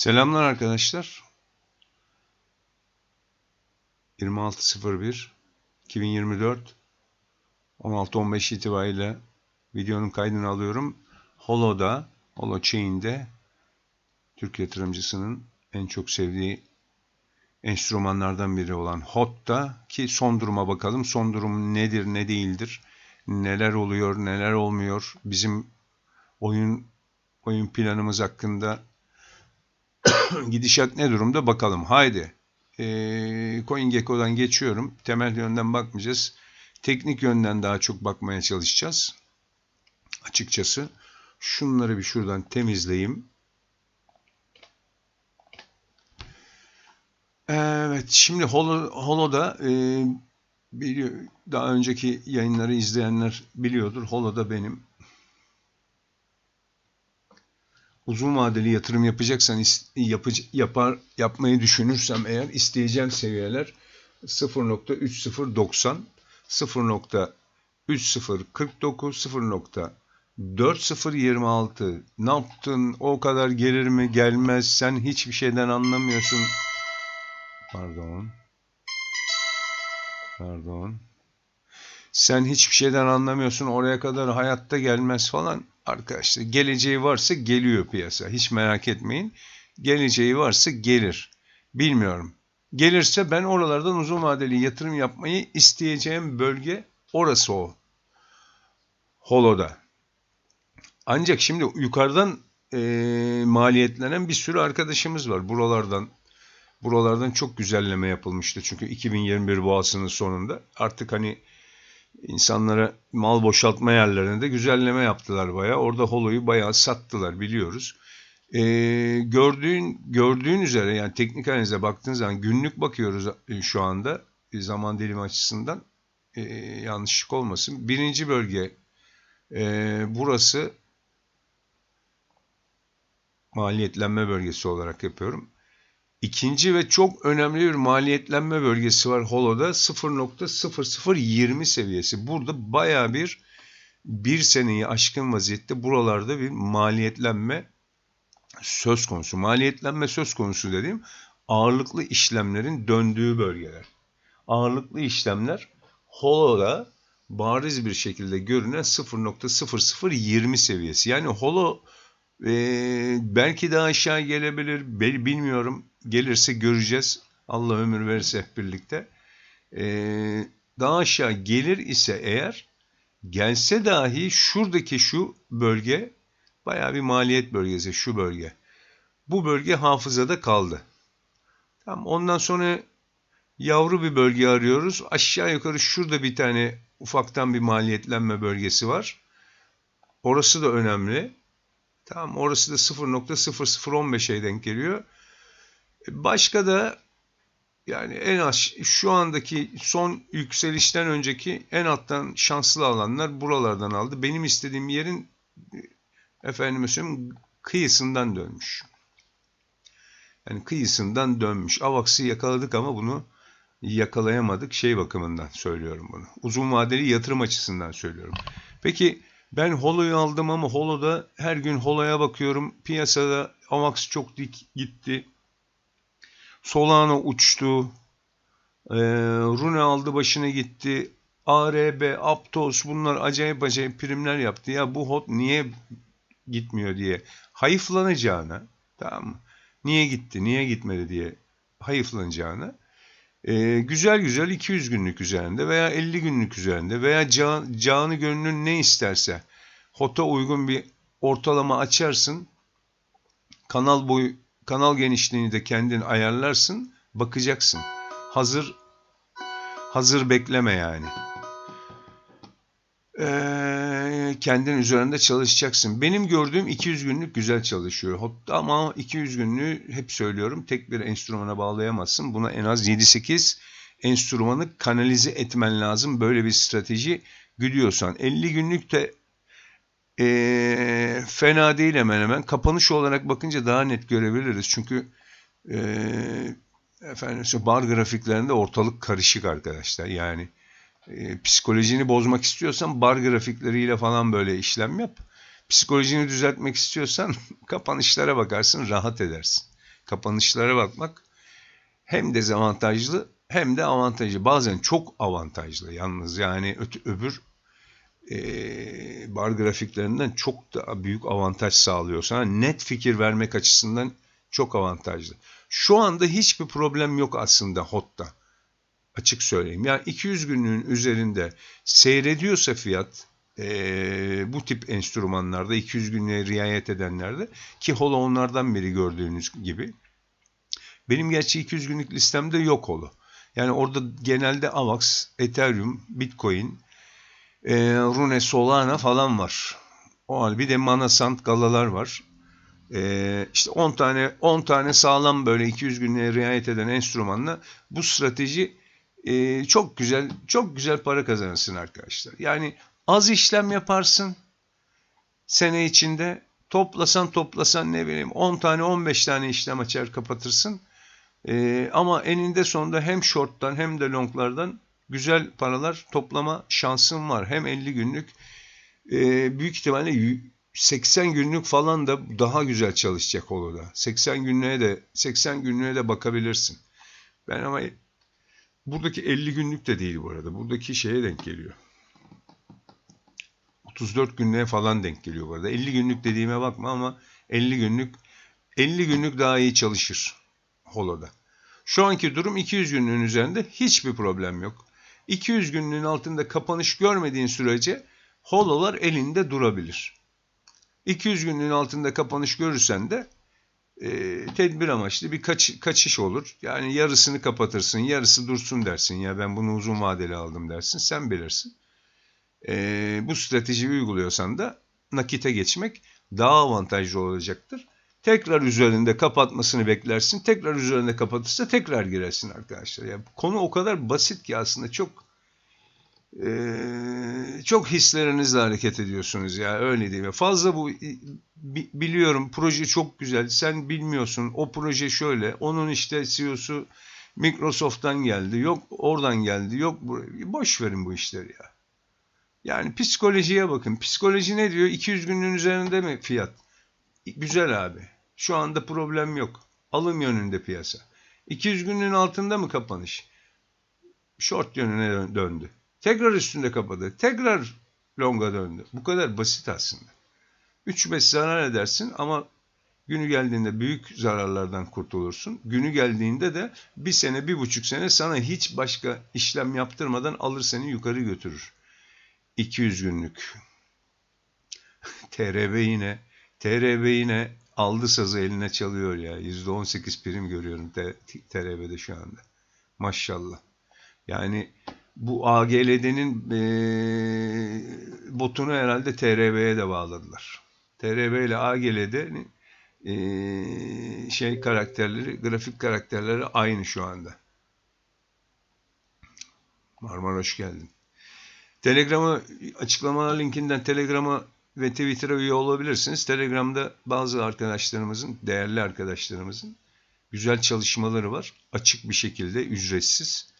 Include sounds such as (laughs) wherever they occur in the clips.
Selamlar arkadaşlar. 26.01 2024 16.15 itibariyle videonun kaydını alıyorum. Holo'da, Holo Chain'de Türk yatırımcısının en çok sevdiği enstrümanlardan biri olan HOT'ta ki son duruma bakalım. Son durum nedir, ne değildir? Neler oluyor, neler olmuyor? Bizim oyun oyun planımız hakkında (coughs) gidişat ne durumda bakalım. Haydi. Ee, CoinGecko'dan geçiyorum. Temel yönden bakmayacağız. Teknik yönden daha çok bakmaya çalışacağız. Açıkçası. Şunları bir şuradan temizleyeyim. Evet. Şimdi Holo, Holo'da e, biliyor, daha önceki yayınları izleyenler biliyordur. Holo'da benim uzun vadeli yatırım yapacaksan yapıcı, yapar yapmayı düşünürsem eğer isteyeceğim seviyeler 0.3090 0.3049 0.4026 ne yaptın? O kadar gelir mi gelmez? Sen hiçbir şeyden anlamıyorsun. Pardon. Pardon. Sen hiçbir şeyden anlamıyorsun. Oraya kadar hayatta gelmez falan arkadaşlar. Geleceği varsa geliyor piyasa. Hiç merak etmeyin. Geleceği varsa gelir. Bilmiyorum. Gelirse ben oralardan uzun vadeli yatırım yapmayı isteyeceğim bölge orası o. Holoda. Ancak şimdi yukarıdan e, maliyetlenen bir sürü arkadaşımız var. Buralardan buralardan çok güzelleme yapılmıştı. Çünkü 2021 boğasının sonunda. Artık hani insanlara mal boşaltma yerlerinde güzelleme yaptılar bayağı. Orada holoyu bayağı sattılar biliyoruz. Ee, gördüğün gördüğün üzere yani teknik analize baktığın zaman günlük bakıyoruz e, şu anda e, zaman dilimi açısından e, yanlışlık olmasın. Birinci bölge e, burası maliyetlenme bölgesi olarak yapıyorum. İkinci ve çok önemli bir maliyetlenme bölgesi var Holo'da 0.0020 seviyesi. Burada baya bir bir seneyi aşkın vaziyette buralarda bir maliyetlenme söz konusu. Maliyetlenme söz konusu dediğim ağırlıklı işlemlerin döndüğü bölgeler. Ağırlıklı işlemler Holo'da bariz bir şekilde görünen 0.0020 seviyesi. Yani Holo e, belki daha aşağı gelebilir bilmiyorum gelirse göreceğiz. Allah ömür verirse hep birlikte. Ee, daha aşağı gelir ise eğer gelse dahi şuradaki şu bölge baya bir maliyet bölgesi şu bölge. Bu bölge hafızada kaldı. Tamam ondan sonra yavru bir bölge arıyoruz. Aşağı yukarı şurada bir tane ufaktan bir maliyetlenme bölgesi var. Orası da önemli. Tamam orası da 0.0015'e denk geliyor. Başka da yani en az şu andaki son yükselişten önceki en alttan şanslı alanlar buralardan aldı. Benim istediğim yerin efendim söyleyeyim kıyısından dönmüş. Yani kıyısından dönmüş. Avax'ı yakaladık ama bunu yakalayamadık şey bakımından söylüyorum bunu. Uzun vadeli yatırım açısından söylüyorum. Peki ben Holo'yu aldım ama Holo'da her gün Holo'ya bakıyorum. Piyasada Avax çok dik gitti. Solana uçtu. E, Rune aldı başına gitti. ARB, Aptos bunlar acayip acayip primler yaptı. Ya bu hot niye gitmiyor diye hayıflanacağına tamam mı? Niye gitti, niye gitmedi diye hayıflanacağına e, güzel güzel 200 günlük üzerinde veya 50 günlük üzerinde veya can, canı gönlün ne isterse HOT'a uygun bir ortalama açarsın. Kanal boyu Kanal genişliğini de kendin ayarlarsın. Bakacaksın. Hazır hazır bekleme yani. Ee, kendin üzerinde çalışacaksın. Benim gördüğüm 200 günlük güzel çalışıyor. Ama 200 günlüğü hep söylüyorum tek bir enstrümana bağlayamazsın. Buna en az 7-8 enstrümanı kanalize etmen lazım. Böyle bir strateji güdüyorsan. 50 günlük de e, fena değil hemen hemen. Kapanış olarak bakınca daha net görebiliriz. Çünkü e, efendim bar grafiklerinde ortalık karışık arkadaşlar. Yani e, psikolojini bozmak istiyorsan bar grafikleriyle falan böyle işlem yap. Psikolojini düzeltmek istiyorsan (laughs) kapanışlara bakarsın rahat edersin. kapanışlara bakmak hem dezavantajlı hem de avantajlı. Bazen çok avantajlı yalnız yani öbür e, bar grafiklerinden çok daha büyük avantaj sağlıyor. Sana net fikir vermek açısından çok avantajlı. Şu anda hiçbir problem yok aslında HOT'ta. Açık söyleyeyim. Yani 200 günlüğün üzerinde seyrediyorsa fiyat e, bu tip enstrümanlarda 200 günlüğe riayet edenlerde ki holo onlardan biri gördüğünüz gibi. Benim gerçi 200 günlük listemde yok holo. Yani orada genelde AVAX, Ethereum, Bitcoin, e, Rune Solana falan var. O hal bir de Manasant Galalar var. E, işte 10 tane 10 tane sağlam böyle 200 günlüğe riayet eden enstrümanla bu strateji e, çok güzel çok güzel para kazanırsın arkadaşlar. Yani az işlem yaparsın sene içinde toplasan toplasan ne bileyim 10 tane 15 tane işlem açar kapatırsın. E, ama eninde sonunda hem short'tan hem de long'lardan güzel paralar toplama şansın var. Hem 50 günlük e, büyük ihtimalle 80 günlük falan da daha güzel çalışacak olur da. 80 günlüğe de 80 günlüğe de bakabilirsin. Ben ama buradaki 50 günlük de değil bu arada. Buradaki şeye denk geliyor. 34 günlüğe falan denk geliyor bu arada. 50 günlük dediğime bakma ama 50 günlük 50 günlük daha iyi çalışır holoda. Şu anki durum 200 günlüğün üzerinde hiçbir problem yok. 200 günlüğün altında kapanış görmediğin sürece hololar elinde durabilir. 200 günlüğün altında kapanış görürsen de e, tedbir amaçlı bir kaç, kaçış olur. Yani yarısını kapatırsın, yarısı dursun dersin. Ya ben bunu uzun vadeli aldım dersin. Sen bilirsin. E, bu stratejiyi uyguluyorsan da nakite geçmek daha avantajlı olacaktır. Tekrar üzerinde kapatmasını beklersin. Tekrar üzerinde kapatırsa tekrar girersin arkadaşlar. Yani konu o kadar basit ki aslında çok çok hislerinizle hareket ediyorsunuz ya öyle değil mi? Fazla bu biliyorum proje çok güzel. Sen bilmiyorsun. O proje şöyle. Onun işte CEO'su Microsoft'tan geldi. Yok oradan geldi. Yok buraya. Boş verin bu işleri ya. Yani psikolojiye bakın. Psikoloji ne diyor? 200 günün üzerinde mi fiyat? Güzel abi. Şu anda problem yok. Alım yönünde piyasa. 200 günün altında mı kapanış? Short yönüne döndü. Tekrar üstünde kapadı. Tekrar longa döndü. Bu kadar basit aslında. 3-5 zarar edersin ama günü geldiğinde büyük zararlardan kurtulursun. Günü geldiğinde de bir sene, bir buçuk sene sana hiç başka işlem yaptırmadan alır seni yukarı götürür. 200 günlük. (laughs) TRB yine TRB yine aldı sazı eline çalıyor ya. %18 prim görüyorum TRB'de şu anda. Maşallah. Yani bu AGLD'nin e, botunu herhalde TRB'ye de bağladılar. TRB ile AGLD'nin e, şey karakterleri, grafik karakterleri aynı şu anda. Marmar hoş geldin. Telegram'ı açıklamalar linkinden Telegram'a ve Twitter'a üye olabilirsiniz. Telegram'da bazı arkadaşlarımızın, değerli arkadaşlarımızın güzel çalışmaları var. Açık bir şekilde, ücretsiz.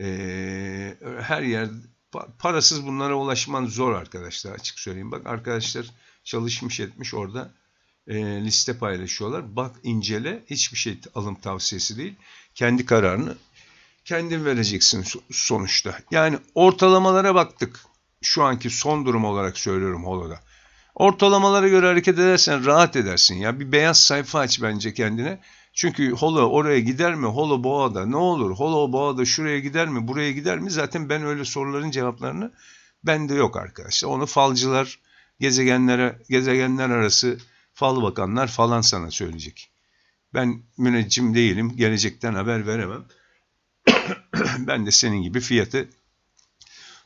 Ee, her yer parasız bunlara ulaşman zor arkadaşlar açık söyleyeyim. Bak arkadaşlar çalışmış etmiş orada e, liste paylaşıyorlar. Bak incele hiçbir şey alım tavsiyesi değil. Kendi kararını kendin vereceksin sonuçta. Yani ortalamalara baktık. Şu anki son durum olarak söylüyorum Holo'da. Ortalamalara göre hareket edersen rahat edersin ya. Bir beyaz sayfa aç bence kendine. Çünkü holo oraya gider mi? Holo boğada ne olur? Holo boğada şuraya gider mi? Buraya gider mi? Zaten ben öyle soruların cevaplarını bende yok arkadaşlar. Onu falcılar, gezegenlere, gezegenler arası fal bakanlar falan sana söyleyecek. Ben müneccim değilim. Gelecekten haber veremem. (coughs) ben de senin gibi fiyatı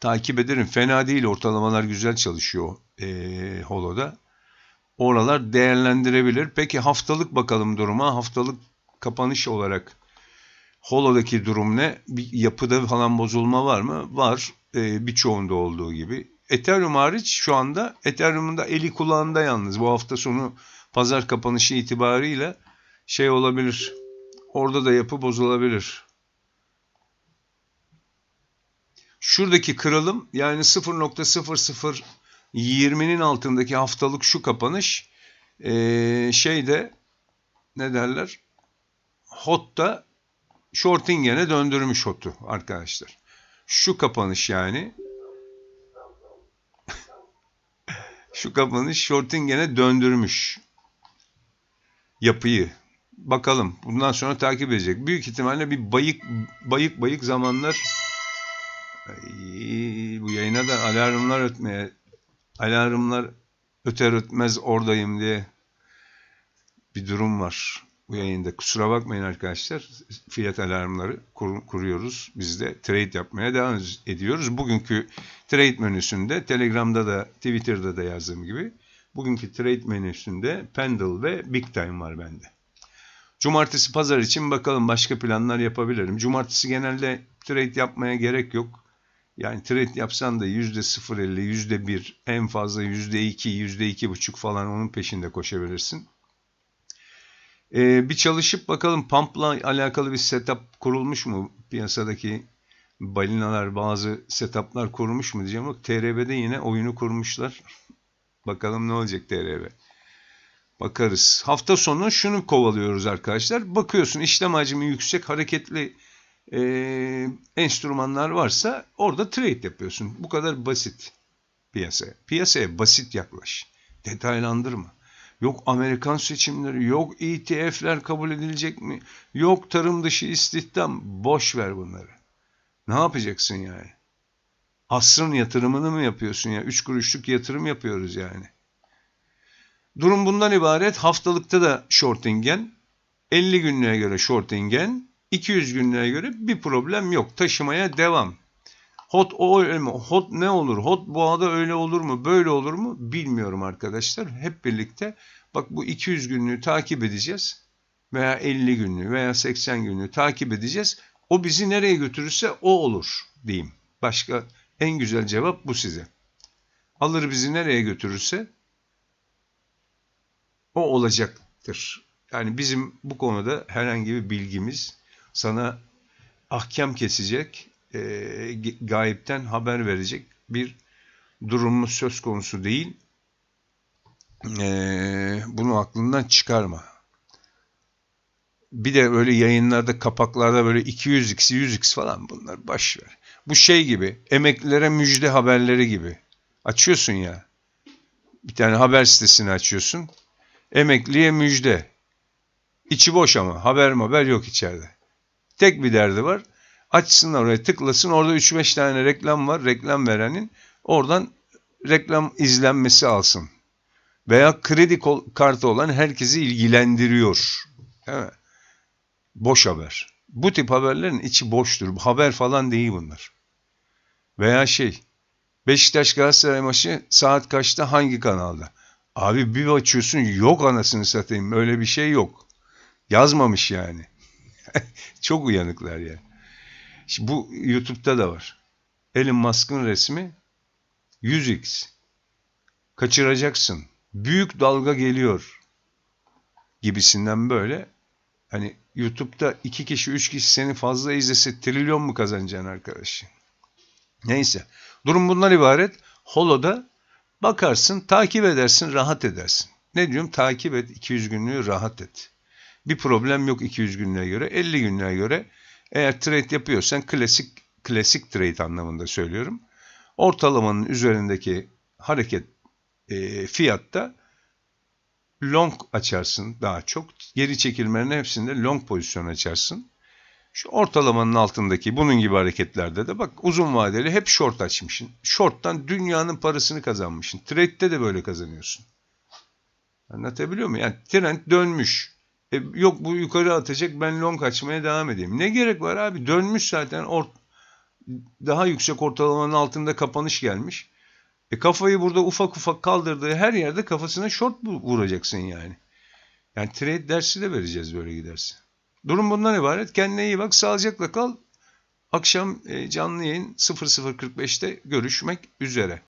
takip ederim. Fena değil. Ortalamalar güzel çalışıyor e, Holo'da. Oralar değerlendirebilir. Peki haftalık bakalım duruma. Haftalık kapanış olarak Holo'daki durum ne? Bir yapıda falan bozulma var mı? Var. E, birçoğunda olduğu gibi. Ethereum hariç şu anda Ethereum'un da eli kulağında yalnız. Bu hafta sonu pazar kapanışı itibarıyla şey olabilir. Orada da yapı bozulabilir. Şuradaki kırılım yani 0.0020'nin altındaki haftalık şu kapanış ee, şeyde ne derler hot da shortingene döndürmüş hotu arkadaşlar. Şu kapanış yani. (laughs) Şu kapanış shortingene döndürmüş yapıyı. Bakalım bundan sonra takip edecek. Büyük ihtimalle bir bayık bayık bayık zamanlar Ay, bu yayına da alarmlar ötmeye alarmlar öter ötmez oradayım diye bir durum var bu yayında. Kusura bakmayın arkadaşlar. Fiyat alarmları kur, kuruyoruz. Biz de trade yapmaya devam ediyoruz. Bugünkü trade menüsünde Telegram'da da Twitter'da da yazdığım gibi bugünkü trade menüsünde Pendle ve Big Time var bende. Cumartesi pazar için bakalım başka planlar yapabilirim. Cumartesi genelde trade yapmaya gerek yok. Yani trade yapsan da %0.50, %1, en fazla %2, %2.5 falan onun peşinde koşabilirsin. Ee, bir çalışıp bakalım pump'la alakalı bir setup kurulmuş mu? Piyasadaki balinalar bazı setup'lar kurmuş mu diyeceğim. Bak TRB'de yine oyunu kurmuşlar. (laughs) bakalım ne olacak TRB. Bakarız. Hafta sonu şunu kovalıyoruz arkadaşlar. Bakıyorsun işlem hacmi yüksek, hareketli e, enstrümanlar varsa orada trade yapıyorsun. Bu kadar basit piyasaya. Piyasaya basit yaklaş. Detaylandırma. Yok Amerikan seçimleri, yok ETF'ler kabul edilecek mi? Yok tarım dışı istihdam. Boş ver bunları. Ne yapacaksın yani? Asrın yatırımını mı yapıyorsun ya? Üç kuruşluk yatırım yapıyoruz yani. Durum bundan ibaret. Haftalıkta da shortingen, 50 günlüğe göre shortingen, 200 günlüğe göre bir problem yok. Taşımaya devam. Hot o öyle mi? Hot ne olur? Hot boğada öyle olur mu? Böyle olur mu? Bilmiyorum arkadaşlar. Hep birlikte bak bu 200 günlüğü takip edeceğiz. Veya 50 günlüğü veya 80 günlüğü takip edeceğiz. O bizi nereye götürürse o olur diyeyim. Başka en güzel cevap bu size. Alır bizi nereye götürürse o olacaktır. Yani bizim bu konuda herhangi bir bilgimiz sana ahkam kesecek, e, gayipten haber verecek bir durumumuz söz konusu değil. E, bunu aklından çıkarma. Bir de öyle yayınlarda, kapaklarda böyle 200x, 100x falan bunlar baş ver. Bu şey gibi, emeklilere müjde haberleri gibi. Açıyorsun ya. Bir tane haber sitesini açıyorsun. Emekliye müjde. İçi boş ama haber haber yok içeride. Tek bir derdi var. Açsın oraya tıklasın. Orada 3-5 tane reklam var. Reklam verenin. Oradan reklam izlenmesi alsın. Veya kredi kartı olan herkesi ilgilendiriyor. Değil mi? Boş haber. Bu tip haberlerin içi boştur. Haber falan değil bunlar. Veya şey Beşiktaş Galatasaray maçı saat kaçta hangi kanalda? Abi bir açıyorsun yok anasını satayım. Öyle bir şey yok. Yazmamış yani. (laughs) Çok uyanıklar ya. Şimdi bu YouTube'da da var. Elon Musk'ın resmi 100x. Kaçıracaksın. Büyük dalga geliyor. Gibisinden böyle. Hani YouTube'da iki kişi, üç kişi seni fazla izlese trilyon mu kazanacaksın arkadaş? Neyse. Durum bundan ibaret. Holo'da bakarsın, takip edersin, rahat edersin. Ne diyorum? Takip et, 200 günlüğü rahat et. Bir problem yok 200 günlüğe göre. 50 günlüğe göre eğer trade yapıyorsan klasik klasik trade anlamında söylüyorum. Ortalamanın üzerindeki hareket e, fiyatta long açarsın daha çok. Geri çekilmenin hepsinde long pozisyon açarsın. Şu ortalamanın altındaki bunun gibi hareketlerde de bak uzun vadeli hep short açmışsın. Short'tan dünyanın parasını kazanmışsın. Trade'de de böyle kazanıyorsun. Anlatabiliyor muyum? Yani trend dönmüş. E, yok bu yukarı atacak ben long açmaya devam edeyim. Ne gerek var abi? Dönmüş zaten ort daha yüksek ortalamanın altında kapanış gelmiş. E kafayı burada ufak ufak kaldırdığı her yerde kafasına short vuracaksın yani. Yani trade dersi de vereceğiz böyle giderse. Durum bundan ibaret. Kendine iyi bak. Sağlıcakla kal. Akşam e, canlı yayın 00.45'te görüşmek üzere.